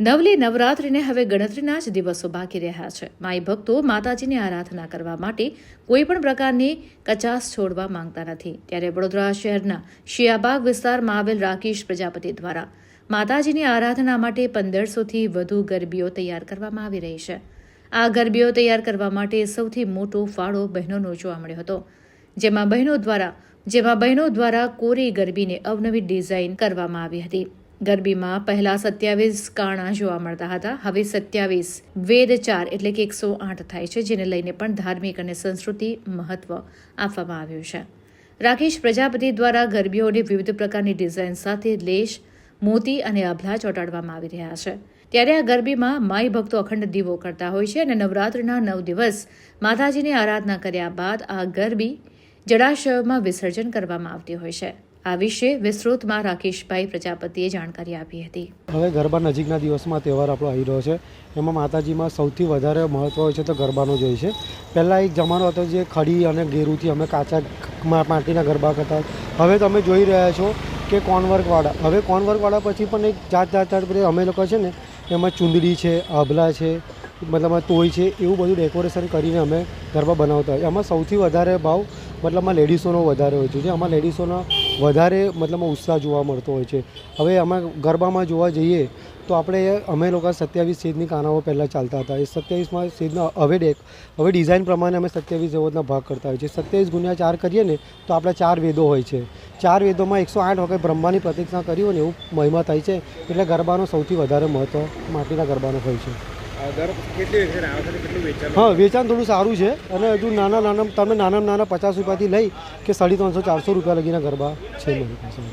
નવલી નવરાત્રિને હવે ગણતરીના જ દિવસો બાકી રહ્યા છે. માઈ ભક્તો માતાજીની આરાધના કરવા માટે કોઈ પણ પ્રકારની કચાસ છોડવા માંગતા નથી. ત્યારે વડોદરા શહેરના શિયાબાગ વિસ્તારમાં આવેલ રાકેશ પ્રજાપતિ દ્વારા માતાજીની આરાધના માટે પંદરસોથી વધુ ગરબીઓ તૈયાર કરવામાં આવી રહી છે. આ ગરબીઓ તૈયાર કરવા માટે સૌથી મોટો ફાળો બહેનોનો જોવા મળ્યો હતો. જેમાં બહેનો દ્વારા જેમાં બહેનો દ્વારા કોરી ગરબીને અવનવી ડિઝાઇન કરવામાં આવી હતી. ગરબીમાં પહેલા સત્યાવીસ કાણા જોવા મળતા હતા. હવે સત્યાવીસ વેદ ચાર એટલે કે એકસો આઠ થાય છે, જેને લઈને પણ ધાર્મિક અને સંસ્કૃતિ મહત્વ આપવામાં આવ્યું છે. રાકેશ પ્રજાપતિ દ્વારા ગરબીઓને વિવિધ પ્રકારની ડિઝાઇન સાથે લેશ, મોતી અને અભલા ચોંટાડવામાં આવી રહ્યા છે. ત્યારે આ ગરબીમાં માઈ ભક્તો અખંડ દીવો કરતા હોય છે અને નવરાત્રિના નવ દિવસ માતાજીની આરાધના કર્યા બાદ આ ગરબી જળાશયોમાં વિસર્જન કરવામાં આવતી હોય છે. આ વિશે વિસ્તૃતમાં રાકેશભાઈ પ્રજાપતિએ જાણકારી આપી હતી. હવે ગરબા નજીકના દિવસમાં તહેવાર આપણો આવી રહ્યો છે. એમાં માતાજીમાં સૌથી વધારે મહત્ત્વ હોય છે તો ગરબાનો જ હોય છે. પહેલાં એક જમાનો હતો જે ખડી અને ગેરુથી અમે કાચા માટીના ગરબા કરતા હવે તમે જોઈ રહ્યા છો કે કોનવર્કવાળા હવે કોનવર્કવાળા પછી પણ એક જાત જાત જાત બધી અમે લોકો છે ને, એમાં ચૂંદડી છે, આભલા છે, મતલબ તોય છે, એવું બધું ડેકોરેશન કરીને અમે ગરબા બનાવતા હોય. એમાં સૌથી વધારે ભાવ મતલબમાં લેડીસોનો વધારે હોય છે. જે આમાં લેડીસોનો વધારે મતલબમાં ઉત્સાહ જોવા મળતો હોય છે. હવે અમે ગરબામાં જોવા જઈએ તો આપણે અમે લોકો સત્યાવીસ સીધની કાનાઓ પહેલાં ચાલતા હતા. એ સત્યાવીસમાં સેજના હવે ડેક, હવે ડિઝાઇન પ્રમાણે અમે સત્યાવીસ જેવોના ભાગ કરતા હોય છે. સત્યાવીસ ગુણ્યા ચાર કરીએ ને તો આપણે ચાર વેદો હોય છે. ચાર વેદોમાં એકસો આઠ વખત બ્રહ્માની પ્રતિક્ષા કરી હોય ને એવું મહિમા થાય છે. એટલે ગરબાનો સૌથી વધારે મહત્ત્વ માટીના ગરબાનો હોય છે. હા, વેચાણ થોડું સારું છે. અને હજુ નાના નાના, તમે નાના નાના પચાસ રૂપિયાથી લઈ કે સાડી ત્રણસો, ચારસો રૂપિયા લગીના ગરબા છે મારી પાસે.